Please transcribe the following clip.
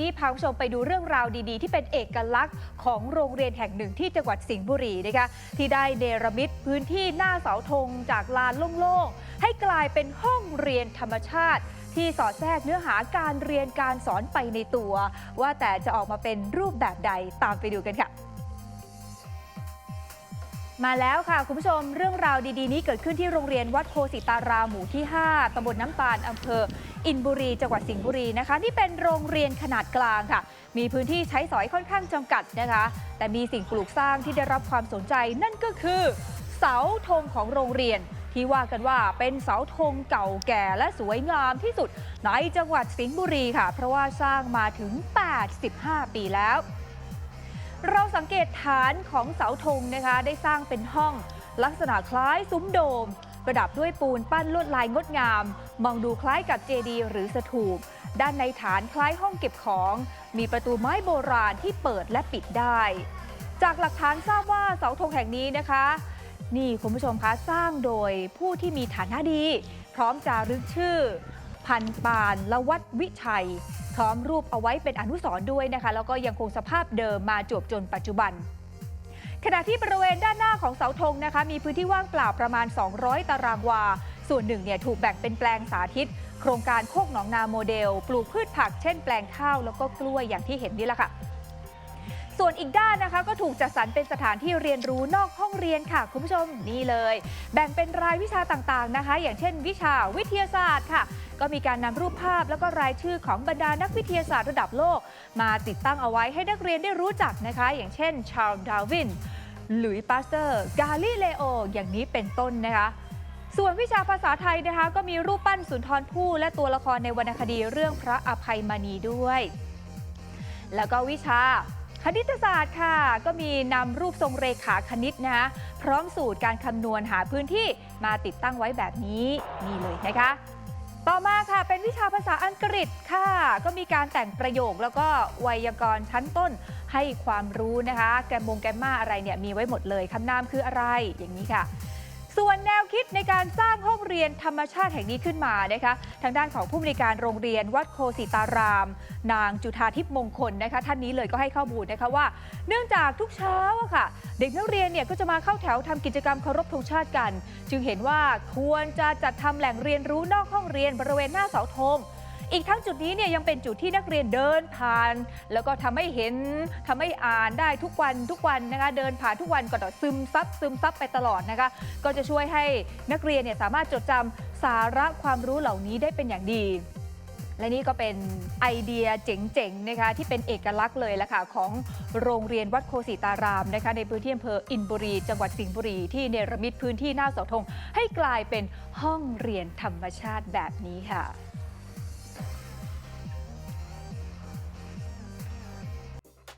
ดี้พาคุณผู้ชมไปดูเรื่องราวดีๆ ที่เป็นเอกลักษณ์ของโรงเรียนแห่งหนึ่งที่จังหวัดสิงห์บุรีนะคะที่ได้เนรมิตพื้นที่หน้าเสาธงจากลานโล่งๆ ให้กลายเป็นห้องเรียนธรรมชาติ ที่สอดแทรกเนื้อหาการเรียนการสอนไปในตัว ว่าแต่จะออกมาเป็นรูปแบบใดตามไปดูกันค่ะ มาแล้วค่ะ คุณผู้ชมเรื่องราวดีๆ นี้เกิดขึ้นที่โรงเรียนวัดโพสิตารามหมู่ที่ 5ตำบลน้ำตาลอำเภอ อินบุรี จังหวัดสิงห์บุรีนะคะ นี่เป็นโรงเรียนขนาดกลางค่ะ มีพื้นที่ใช้สอยค่อนข้างจำกัดนะคะ แต่มีสิ่งปลูกสร้างที่ได้รับความสนใจนั่นก็คือ เสาธงของโรงเรียน ที่ว่ากันว่าเป็นเสาธงเก่าแก่และสวยงามที่สุดในจังหวัดสิงห์บุรีค่ะ เพราะว่าสร้างมาถึง 85 ปีแล้ว เราสังเกตฐานของเสาธงนะคะได้สร้างเป็นห้อง ลักษณะคล้ายซุ้มโดม ประดับด้วยปูนปั้นลวดลายงดงาม มองดูคล้ายกับเจดีย์หรือสถูป ด้านในฐานคล้ายห้องเก็บของ มีประตูไม้โบราณที่เปิดและปิดได้ จากหลักฐานทราบว่าเสาธงแห่งนี้นะคะ นี่คุณผู้ชมคะสร้างโดยผู้ที่มีฐานะดี พร้อมจารึกชื่อ พันปานละวัดวิชัยพร้อมรูปเอาไว้เป็นอนุสรณ์ด้วยนะคะ แล้วก็ยังคงสภาพเดิมมาจวบจนปัจจุบัน ขณะที่บริเวณด้านหน้าของเสาธงนะคะ มีพื้นที่ว่างเปล่าประมาณ 200 ตารางวา ส่วนหนึ่งเนี่ยถูกแบ่งเป็นแปลงสาธิต โครงการโคกหนองนาโมเดล ปลูกพืชผักเช่นแปลงข้าวแล้วก็กล้วยอย่างที่เห็นนี่แหละค่ะ ส่วนอีกด้านนะคะ ก็ถูกจัดสรรเป็นสถานที่เรียนรู้นอกห้องเรียนค่ะ คุณผู้ชมนี่เลย แบ่งเป็นรายวิชาต่างๆนะคะ อย่างเช่น วิชาวิทยาศาสตร์ค่ะ ก็มีการนำรูปภาพแล้วก็รายชื่อของบรรดานักวิทยาศาสตร์ระดับโลก มาติดตั้งเอาไว้ให้นักเรียนได้รู้จักนะคะ อย่างเช่น ชาร์ลดาวินหลุยส์ปาสเตอร์ กาลิเลโอ อย่างนี้เป็นต้นนะคะส่วนวิชาภาษาไทยนะคะ ก็มีรูปปั้นสุนทรภู่และตัวละครในวรรณคดีเรื่องพระอภัยมณีด้วย แล้วก็วิชา คณิตศาสตร์ค่ะ ก็มีนำรูปทรงเรขาคณิตนะคะพร้อมสูตรการคำนวณหาพื้นที่มาติดตั้งไว้แบบนี้นี่เลยนะคะ ต่อมาค่ะเป็นวิชาภาษาอังกฤษค่ะ ก็มีการแต่งประโยคแล้วก็ไวยากรณ์ชั้นต้นให้ความรู้นะคะ แกรมมงแกรมมาอะไรเนี่ยมีไว้หมดเลยคำนามคืออะไรอย่างนี้ค่ะ ส่วนแนวคิดในการสร้างห้องเรียนธรรมชาติแห่งนี้ขึ้นมานะคะทางด้านของผู้บริการโรงเรียนวัดโคสิตาราม นางจุธาทิพย์มงคลนะคะท่านนี้เลยก็ให้ข้อมูลนะคะว่า เนื่องจากทุกเช้าอะค่ะ เด็กนักเรียนเนี่ยก็จะมาเข้าแถวทำกิจกรรมเคารพธงชาติกัน จึงเห็นว่าควรจะจัดทำแหล่งเรียนรู้นอกห้องเรียนบริเวณหน้าเสาธง อีกทั้งจุดนี้เนี่ยยังเป็นจุดที่นักเรียนเดินผ่าน แล้วก็ทำให้เห็นทำให้อ่านได้ทุกวันทุกวันนะคะเดินผ่านทุกวันก็ต้องซึมซับซึมซับไปตลอดนะคะ ก็จะช่วยให้นักเรียนเนี่ยสามารถจดจำสาระความรู้เหล่านี้ได้เป็นอย่างดีและนี่ก็เป็นไอเดียเจ๋งๆนะคะที่เป็นเอกลักษณ์เลยละค่ะของโรงเรียนวัดโคสิตารามนะคะในพื้นที่อำเภออินบุรี จังหวัดสิงห์บุรีที่เนรมิตพื้นที่หน้าเสาธงให้กลายเป็นห้องเรียนธรรมชาติแบบนี้ค่ะ